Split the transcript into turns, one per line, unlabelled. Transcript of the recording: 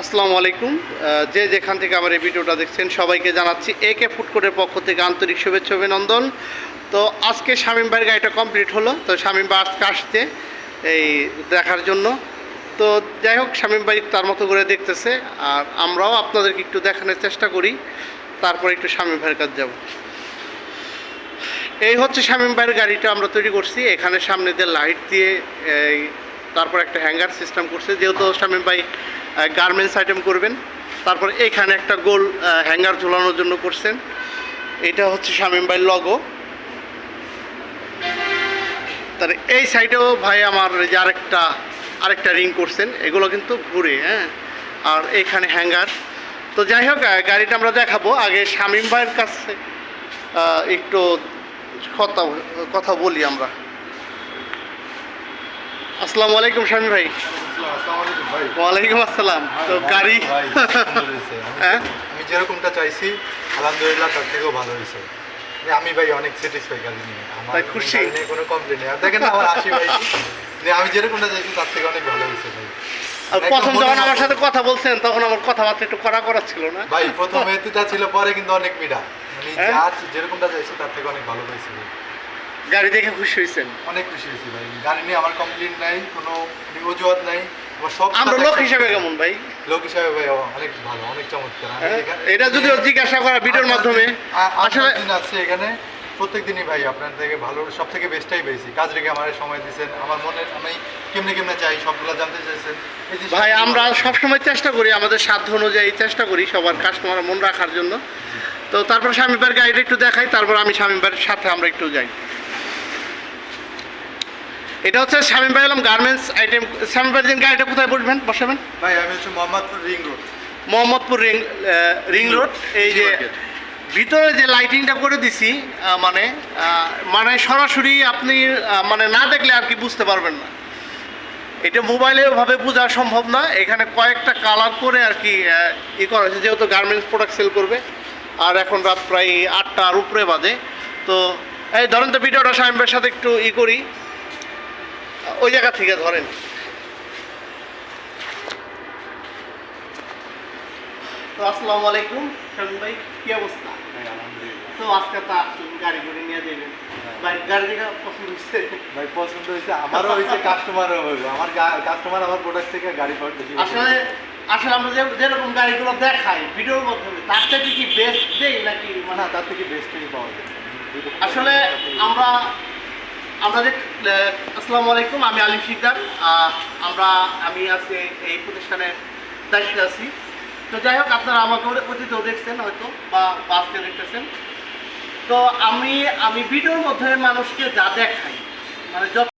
আসসালামু আলাইকুম। যে যেখান থেকে আমার এই ভিডিওটা দেখছেন, সবাইকে জানাচ্ছি এ কে ফুডকোর্টের পক্ষ থেকে আন্তরিক শুভেচ্ছা, অভিনন্দন। তো আজকে শামীম ভাইয়ের গাড়িটা কমপ্লিট হলো। তো শামীম ভাই আজকে আসছে এই দেখার জন্য। তো যাই হোক, শামীম ভাই তার মতো করে দেখতেছে। আর আমরাও আপনাদেরকে একটু দেখানোর চেষ্টা করি। তারপর একটু শামীম ভাইয়ের কাছে যাব। এই হচ্ছে শামীম ভাইয়ের গাড়িটা আমরা তৈরি করছি। এখানে সামনে দিয়ে লাইট দিয়ে এই তারপর একটা হ্যাঙ্গার সিস্টেম করছে, যেহেতু শামীম ভাই গার্মেন্টস আইটেম করবেন, তারপর এখানে একটা গোল হ্যাঙ্গার ঝোলানোর জন্য করছেন। এটা হচ্ছে শামীম ভাইয়ের লগো তার এই সাইডেও ভাই আমার যে আরেকটা আরেকটা রিং করছেন, এগুলো কিন্তু ঘুরে হ্যাঁ? আর এখানে হ্যাঙ্গার। তো যাই হোক গাড়িটা আমরা দেখাবো। আগে শামীম ভাইয়ের কাছে একটু কথা কথা বলি আমরা। আসসালামু আলাইকুম শামীম ভাই। ওয়ালাইকুম আসসালাম। তো গাড়ি হ্যাঁ?
আমি যেরকমটা চাইছি আলহামদুলিল্লাহ তার থেকেও ভালো হয়েছে। মানে আমি ভাই অনেক স্যাটিসফাই গাড়ি নিয়ে। আমার
খুশি?
কোনো কমপ্লেন নেই। আর দেখেন আমার হাসি ভাই। আমি যেরকমটা চাইছি তার থেকে অনেক ভালো হয়েছে ভাই।
আর প্রথম যখন আমার সাথে কথা বলছেন তখন আমার কথাবার্তা একটু কড়া করা ছিল না?
ভাই প্রথম এতুটা ছিল পরে কিন্তু অনেক মিডা। মানে
হ্যাঁ?
যা যেরকমটা চাইছি তার থেকে অনেক ভালো হয়েছে।
গাড়ি দেখে খুশি হয়েছেন?
অনেক খুশি হয়েছি ভাই। গাড়ি নিয়ে আমার কমপ্লেন নাই কোনো মানে অজুহাত নাই। আমার সব
আমরা লোক হিসেবে কেমন ভাই?
লোক হিসাবে ভাই অনেক ভালো অনেক চমৎকার।
হ্যাঁ? এটা যদিও জিজ্ঞাসা করা ভিডিওর মাধ্যমে।
আ-
আসলে
আছে এখানে। প্রত্যেক দিনই ভাই আপনার থেকে ভালো সব থেকে বেস্টটাই পেয়েছি। কাজ রেখে আমার সময় দিয়েছেন। আমার মনে আমি কেমনে কেমনে চাই সবগুলো জানতে চাইছেন।
ভাই আমরা সবসময় চেষ্টা করি আমাদের সাধ্য অনুযায়ী চেষ্টা করি সবার কাস্টমার মন রাখার জন্য। তো তারপর স্বামীবার গাড়িটা একটু দেখাই তারপর আমি স্বামীবার সাথে আমরা একটু যাই। এটা হচ্ছে স্বামীম ভাই এলাম গার্মেন্টস আইটেম স্বামীম ভাই গাড়িটা কোথায় বসবেন? বসাবেন?
ভাই আমি হচ্ছে Mohammadpur ring road
Mohammadpur ring ring road এই যে ভিতরে যে লাইটিংটা করে দিছি মানে মানে সরাসরি আপনি মানে না দেখলে আর কি বুঝতে পারবেন না। এটা মোবাইলে ওভাবে বোঝা সম্ভব না। এখানে কয়েকটা কালার করে আর কি ই করা হয়েছে। যেহেতু গার্মেন্টস প্রোডাক্ট সেল করবে আর এখন রাত প্রায় আটটার উপরে বাজে। তো এই ধরেন তো ভিডিওটা সাহেবের সাথে একটু ই করি। ওই জায়গা থেকে ধরেন। তো আসসালামু আলাইকুম শামীম ভাই কি অবস্থা? তো আজকে তো গাড়ি করে নিয়ে যাবেন ভাই গাড়ি দেখা পছন্দ হচ্ছে
ভাই পছন্দ হয়েছে আমারও হয়েছে কাস্টমারও হয়েছে আমার কাস্টমার আমার প্রোডাক্ট থেকে গাড়ি পাওয়ার বেশি
আসলে আসলে আমরা যে যেরকম গাড়িগুলো দেখাই ভিডিওর মাধ্যমে তার থেকে কি বেস্ট দেই নাকি মানে
তার থেকে বেস্টই পাওয়া যায়।
আসলে আমরা আহ, আসসালামু আলাইকুম আমি আলিম শিকদার। আমরা আমি আজকে এই প্রতিষ্ঠানে দায়িত্বে আছি। তো যাই হোক আপনারা আমাকে অতীতেও দেখছেন হয়তো বা বাসকে দেখতেছেন। তো আমি আমি ভিডিওর মধ্যে মানুষকে যা দেখাই মানে যত